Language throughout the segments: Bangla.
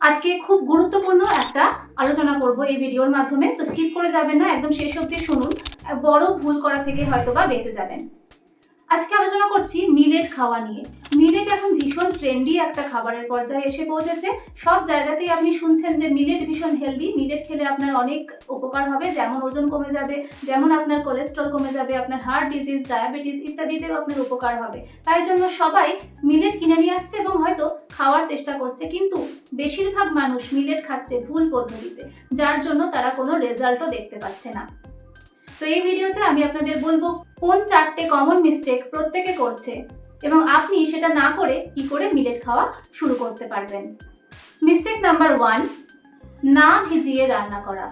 আজকে খুব গুরুত্বপূর্ণ একটা আলোচনা করব এই ভিডিওর মাধ্যমে, তো স্কিপ করে যাবেন না, একদম শেষ অবধি শুনুন। বড় ভুল করা থেকে হয়তোবা বেঁচে যাবেন। আজকে আলোচনা করছি মিলেট খাওয়া নিয়ে। মিলেট এখন ভীষণ ট্রেন্ডি একটা খাবারের পর্যায়ে এসে পৌঁছেছে। সব জায়গাতেই আপনি শুনছেন যে মিলেট ভীষণ হেলদি মিলেট খেলে আপনার অনেক উপকার হবে, যেমন ওজন কমে যাবে, যেমন আপনার কোলেস্ট্রল কমে যাবে, আপনার হার্ট ডিজিজ ডায়াবেটিস ইত্যাদিতেও আপনার উপকার হবে। তাই জন্য সবাই মিলেট কিনে নিয়ে আসছে এবং হয়তো খাওয়ার চেষ্টা করছে। কিন্তু বেশিরভাগ মানুষ মিলেট খাচ্ছে ভুল পদ্ধতিতে, যার জন্য তারা কোনো রেজাল্টও দেখতে পাচ্ছে না। তো এই ভিডিওতে আমি আপনাদের বলব কোন চারটে কমন মিস্টেক প্রত্যেকে করছে এবং আপনি সেটা না করে কি করে মিলেট খাওয়া শুরু করতে পারবেন। মিস্টেক নাম্বার ওয়ান না ভিজিয়ে রান্না করা।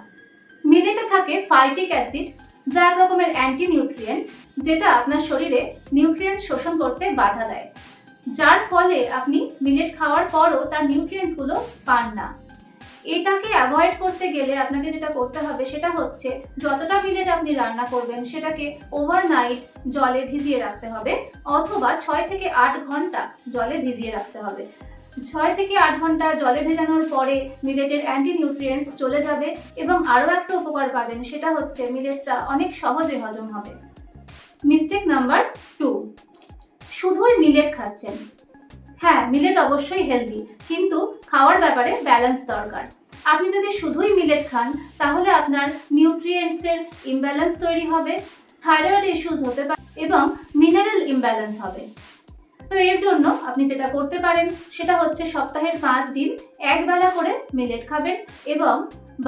মিলেটে থাকে ফাইটিক অ্যাসিড যা এক রকমের অ্যান্টি নিউট্রিয়েন্ট যেটা আপনার শরীরে নিউট্রিয়েন্ট শোষণ করতে বাধা দেয়। যার ফলে আপনি মিলেট খাওয়ার পরও তার নিউট্রিয়েন্টসগুলো পান না। এটাকে অ্যাভয়েড করতে গেলে আপনাকে যেটা করতে হবে সেটা হচ্ছে যতটা মিলেট আপনি রান্না করবেন সেটাকে ওভারনাইট জলে ভিজিয়ে রাখতে হবে অথবা ছয় থেকে আট ঘণ্টা জলে ভিজিয়ে রাখতে হবে। ছয় থেকে আট ঘণ্টা জলে ভেজানোর পরে মিলেটের অ্যান্টি নিউট্রিয়েন্টস চলে যাবে এবং আরও একটা উপকার পাবেন সেটা হচ্ছে মিলেটটা অনেক সহজে হজম হবে। মিস্টেক নাম্বার টু শুধুই মিলেট খাচ্ছেন। হ্যাঁ মিলেট অবশ্যই হেলদি কিন্তু খাওয়ার ব্যাপারে ব্যালেন্স দরকার। আপনি যদি শুধুই মিলেট খান, তাহলে আপনার নিউট্রিয়েন্টসের ইমব্যালেন্স তৈরি হবে থাইরয়েড ইস্যুস হতে পারে, এবং মিনারেল ইমব্যালেন্স হবে। তো এর জন্য আপনি যেটা করতে পারেন, সেটা হচ্ছে সপ্তাহের পাঁচ দিন একবেলা করে মিলেট খাবেন এবং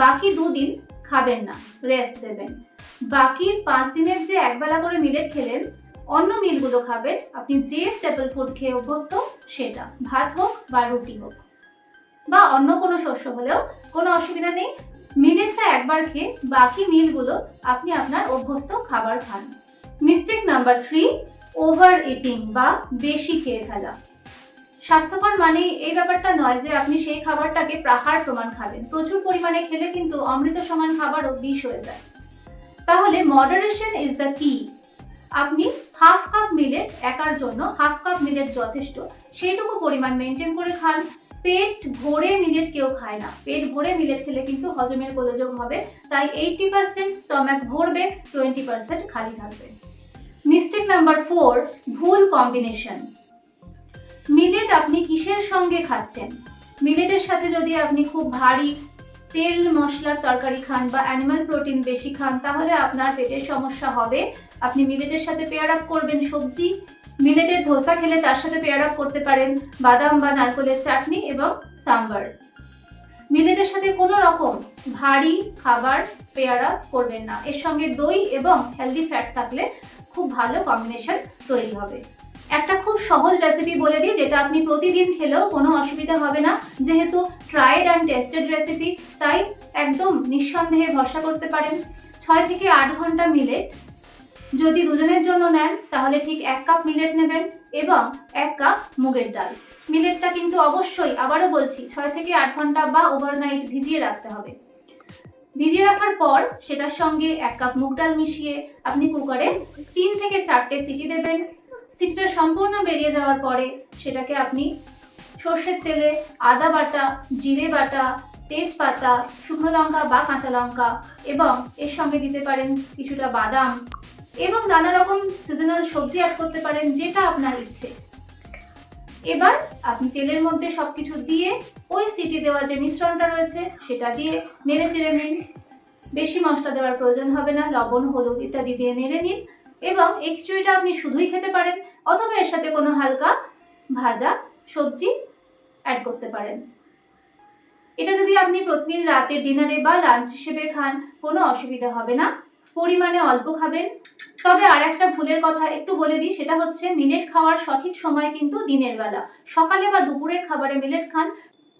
বাকি দুদিন খাবেন না রেস্ট দেবেন। বাকি পাঁচ দিনের যে একবেলা করে মিলেট খেলেন, অন্য মিলগুলো খাবেন, আপনি যে স্টেপল ফুড খেয়ে অভ্যস্ত, সেটা, ভাত হোক বা রুটি হোক। বা অন্য কোনো শস্য হলেও কোনো অসুবিধা নেই। মিলেটটা একবার খেয়ে বাকি মিলগুলো আপনি আপনার অভ্যস্ত খাবার খান। Mistake number three over eating বা বেশি খেয়ে ফেলা। স্বাস্থ্যকর মানে এই ব্যাপারটা নয় যে আপনি সেই খাবারটাকে প্রাহার প্রমাণ খাবেন। প্রচুর পরিমাণে খেলে কিন্তু অমৃত সমান খাবারও বিষ হয়ে যায়। তাহলে মডারেশন ইজ দ্য কি আপনি হাফ কাপ মিলেট একার জন্য হাফ কাপ মিলেট যথেষ্ট সেইটুকু পরিমাণ মেনটেন করে খান। পেট ভরে মিলেট কেউ খায় না। পেট ভরে মিলেট খেলে কিন্তু হজমের গোলযোগ হবে। তাই এইটি পার্সেন্ট স্টমাক ভরবে টোয়েন্টি পার্সেন্ট খালি থাকবে। মিস্টেক নাম্বার ফোর ভুল কম্বিনেশন মিলেট আপনি কিসের সঙ্গে খাচ্ছেন? মিলেটের সাথে যদি আপনি খুব ভারী তেল, মশলার তরকারি খান বা অ্যানিমাল প্রোটিন বেশি খান, তাহলে আপনার পেটের সমস্যা হবে। আপনি মিলেটের সাথে পেয়ার আপ করবেন সবজি। মিলেটের ধোসা খেলে তার সাথে পেয়ার আপ করতে পারেন বাদাম বা নারকলের চাটনি এবং সাম্বার। মিলেটের সাথে কোনো রকম ভারী খাবার পেয়ার আপ করবেন না। এর সঙ্গে দই এবং হেলদি ফ্যাট থাকলে খুব ভালো কম্বিনেশন তৈরি হবে। একটা খুব সহজ রেসিপি বলে দিই, যেটা আপনি প্রতিদিন খেলেও কোনো অসুবিধা হবে না। যেহেতু ট্রাইড অ্যান্ড টেস্টেড রেসিপি তাই একদম নিঃসন্দেহে ভরসা করতে পারেন। ছয় থেকে আট ঘণ্টা মিলেট যদি দুজনের জন্য নেন, তাহলে ঠিক এক কাপ মিলেট নেবেন এবং এক কাপ মুগের ডাল। মিলেটটা কিন্তু অবশ্যই, আবারও বলছি, ছয় থেকে আট ঘণ্টা বা ওভারনাইট ভিজিয়ে রাখতে হবে। ভিজিয়ে রাখার পর সেটার সঙ্গে এক কাপ মুগ ডাল মিশিয়ে আপনি কুকারে তিন থেকে চারটে সিটি দেবেন। সিটিটা সম্পূর্ণ বেরিয়ে যাওয়ার পরে সেটাকে আপনি সর্ষের তেলে আদা বাটা, জিরে বাটা, তেজপাতা, শুকনো লঙ্কা বা কাঁচা লঙ্কা এবং এর সঙ্গে দিতে পারেন কিছুটা বাদাম এবং নানা রকম সিজনাল সবজি অ্যাড করতে পারেন যেটা আপনার ইচ্ছে। এবার আপনি তেলের মধ্যে সব কিছু দিয়ে ওই সিটি দেওয়া যে মিশ্রণটা রয়েছে সেটা দিয়ে নেড়ে চেড়ে নিন। বেশি মশলা দেওয়ার প্রয়োজন হবে না, লবণ, হলুদ ইত্যাদি দিয়ে নেড়ে নিন এবং এই খিচুড়িটা আপনি শুধুই খেতে পারেন অথবা এর সাথে কোনো হালকা ভাজা সবজি অ্যাড করতে পারেন। এটা যদি আপনি প্রতিদিন রাতে ডিনারে বা লাঞ্চ হিসেবে খান, কোনো অসুবিধা হবে না। পরিমাণে অল্প খাবেন। তবে আর একটা ভুলের কথা একটু বলে দিই, সেটা হচ্ছে মিলেট খাওয়ার সঠিক সময় কিন্তু দিনের বেলা। সকালে বা দুপুরের খাবারে মিলেট খান।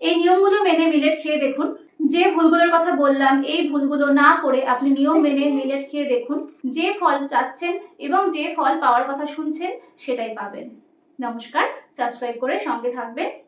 এই নিয়মগুলো মেনে মিলেট খেয়ে দেখুন। যে ভুলগুলোর কথা বললাম, এই ভুলগুলো না করে আপনি নিয়ম মেনে মিলেট খেয়ে দেখুন। যে ফল চাচ্ছেন এবং যে ফল পাওয়ার কথা শুনছেন, সেটাই পাবেন। নমস্কার সাবস্ক্রাইব করে সঙ্গে থাকবেন।